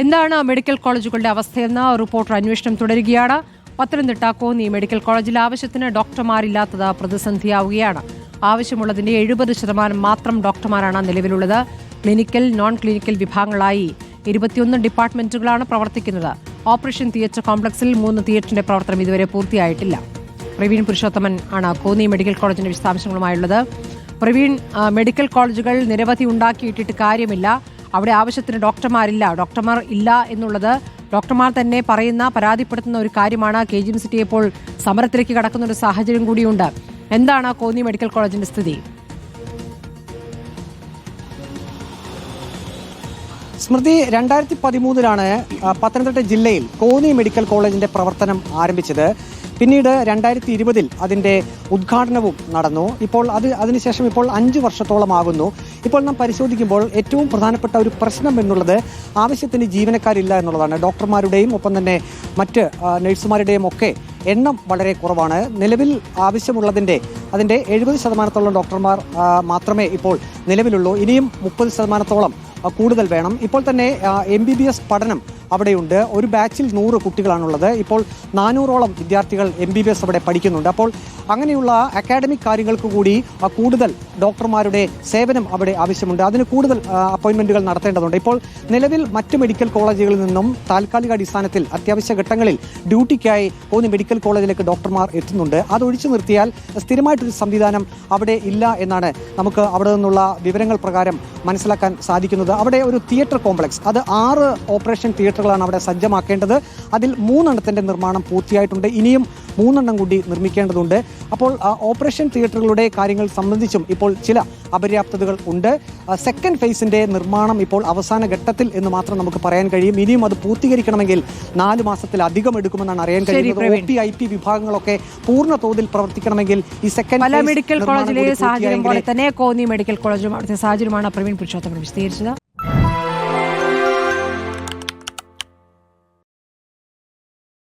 എന്താണ് medical കോളേജുകളുടെ അവസ്ഥയെന്ന് reporter അന്വേഷണം തുടരുകയാണ്. പത്തനംതിട്ട കോന്നി മെഡിക്കൽ കോളേജിൽ ആവശ്യത്തിന് ഡോക്ടർമാരില്ലാത്തത് പ്രതിസന്ധിയാവുകയാണ്. ആവശ്യമുള്ളതിന്റെ എഴുപത് ശതമാനം മാത്രം ഡോക്ടർമാരാണ് നിലവിലുള്ളത്. ക്ലിനിക്കൽ നോൺ ക്ലിനിക്കൽ വിഭാഗങ്ങളായി ഇരുപത്തിയൊന്ന് ഡിപ്പാർട്ട്മെന്റുകളാണ് പ്രവർത്തിക്കുന്നത്. ഓപ്പറേഷൻ തിയേറ്റർ കോംപ്ലക്സിൽ മൂന്ന് തിയേറ്ററിന്റെ പ്രവർത്തനം ഇതുവരെ പൂർത്തിയായിട്ടില്ല. പ്രവീൺ പുരുഷോത്തമൻ ആണ് കോന്നി മെഡിക്കൽ കോളേജിന്റെ വിശദാംശങ്ങളുമായുള്ളത്. പ്രവീൺ മെഡിക്കൽ കോളേജുകൾ നിരവധി ഉണ്ടാക്കിയിട്ടിട്ട് കാര്യമില്ല. അവിടെ ആവശ്യത്തിന് ഡോക്ടർമാരില്ല. ഡോക്ടർമാർ ഇല്ല എന്നുള്ളത് ഡോക്ടർമാർ തന്നെ പറയുന്ന പരാതിപ്പെടുത്തുന്ന ഒരു കാര്യമാണ് കെ ജി എം സിറ്റി ഇപ്പോൾ സമരത്തിലേക്ക് കടക്കുന്ന ഒരു സാഹചര്യം കൂടിയുണ്ട്. എന്താണ് കോന്നി മെഡിക്കൽ കോളേജിന്റെ സ്ഥിതി? സ്മൃതി രണ്ടായിരത്തി പതിമൂന്നിലാണ് പത്തനംതിട്ട ജില്ലയിൽ കോന്നി മെഡിക്കൽ കോളേജിന്റെ പ്രവർത്തനം ആരംഭിച്ചത്. പിന്നീട് രണ്ടായിരത്തി ഇരുപതിൽ അതിന്റെ ഉദ്ഘാടനവും നടന്നു. ഇപ്പോൾ അത് അതിനുശേഷം ഇപ്പോൾ അഞ്ച് വർഷത്തോളമാകുന്നു. ഇപ്പോൾ നാം പരിശോധിക്കുമ്പോൾ ഏറ്റവും പ്രധാനപ്പെട്ട ഒരു പ്രശ്നം എന്നുള്ളത് ആവശ്യത്തിന് ജീവനക്കാരില്ല എന്നുള്ളതാണ്. ഡോക്ടർമാരുടെയും ഒപ്പം തന്നെ മറ്റ് നഴ്സുമാരുടെയും ഒക്കെ എണ്ണം വളരെ കുറവാണ്. നിലവിൽ ആവശ്യമുള്ളതിന്റെ അതിന്റെ എഴുപത് ശതമാനത്തോളം ഡോക്ടർമാർ മാത്രമേ ഇപ്പോൾ നിലവിലുള്ളൂ. ഇനിയും മുപ്പത് ശതമാനത്തോളം കൂടുതൽ വേണം. ഇപ്പോൾ തന്നെ എം പഠനം അവിടെയുണ്ട്. ഒരു ബാച്ചിൽ നൂറ് കുട്ടികളാണുള്ളത്. ഇപ്പോൾ നാനൂറോളം വിദ്യാർത്ഥികൾ എം ബി ബി എസ് അവിടെ പഠിക്കുന്നുണ്ട്. അപ്പോൾ അങ്ങനെയുള്ള അക്കാഡമിക് കാര്യങ്ങൾക്ക് കൂടി കൂടുതൽ ഡോക്ടർമാരുടെ സേവനം അവിടെ ആവശ്യമുണ്ട്. അതിന് കൂടുതൽ അപ്പോയിൻമെന്റുകൾ നടത്തേണ്ടതുണ്ട്. ഇപ്പോൾ നിലവിൽ മറ്റ് മെഡിക്കൽ കോളേജുകളിൽ നിന്നും താൽക്കാലിക അടിസ്ഥാനത്തിൽ അത്യാവശ്യ ഘട്ടങ്ങളിൽ ഡ്യൂട്ടിക്കായി പോകുന്ന മെഡിക്കൽ കോളേജിലേക്ക് ഡോക്ടർമാർ എത്തുന്നുണ്ട്. അത് ഒഴിച്ചു നിർത്തിയാൽ സ്ഥിരമായിട്ടൊരു സംവിധാനം അവിടെ ഇല്ല എന്നാണ് നമുക്ക് അവിടെ നിന്നുള്ള വിവരങ്ങൾ പ്രകാരം മനസ്സിലാക്കാൻ സാധിക്കുന്നത്. അവിടെ ഒരു തിയേറ്റർ കോംപ്ലക്സ്. അത് ആറ് ഓപ്പറേഷൻ തിയേറ്ററുകളാണ് അവിടെ സജ്ജമാക്കേണ്ടത്. അതിൽ മൂന്നെണ്ണത്തിന്റെ നിർമ്മാണം പൂർത്തിയായിട്ടുണ്ട്. ഇനിയും മൂന്നെണ്ണം കൂടി നിർമ്മിക്കേണ്ടതുണ്ട്. അപ്പോൾ ഓപ്പറേഷൻ തിയേറ്ററുകളുടെ കാര്യങ്ങൾ സംബന്ധിച്ചും ഇപ്പോൾ ചില അപര്യാപ്തതകൾ ഉണ്ട്. സെക്കൻഡ് ഫേസിന്റെ നിർമ്മാണം ഇപ്പോൾ അവസാന ഘട്ടത്തിൽ എന്ന് മാത്രം നമുക്ക് പറയാൻ കഴിയും. ഇനിയും അത് പൂർത്തീകരിക്കണമെങ്കിൽ നാല് മാസത്തിലധികം എടുക്കുമെന്നാണ് അറിയാൻ കഴിയുന്നത്. O Praveen. P I P വിഭാഗങ്ങളൊക്കെ പൂർണ തോതിൽ പ്രവർത്തിക്കണമെങ്കിൽ ഈ സെക്കൻഡ് മെഡിക്കൽ കോളേജിലെ സാഹചര്യം പോലെ തന്നെ കോന്നി മെഡിക്കൽ കോളേജും അവിടുത്തെ സാഹചര്യമാണ് പ്രവീൺ പുരുഷോത്തമൻ വിശദീകരിച്ചത്.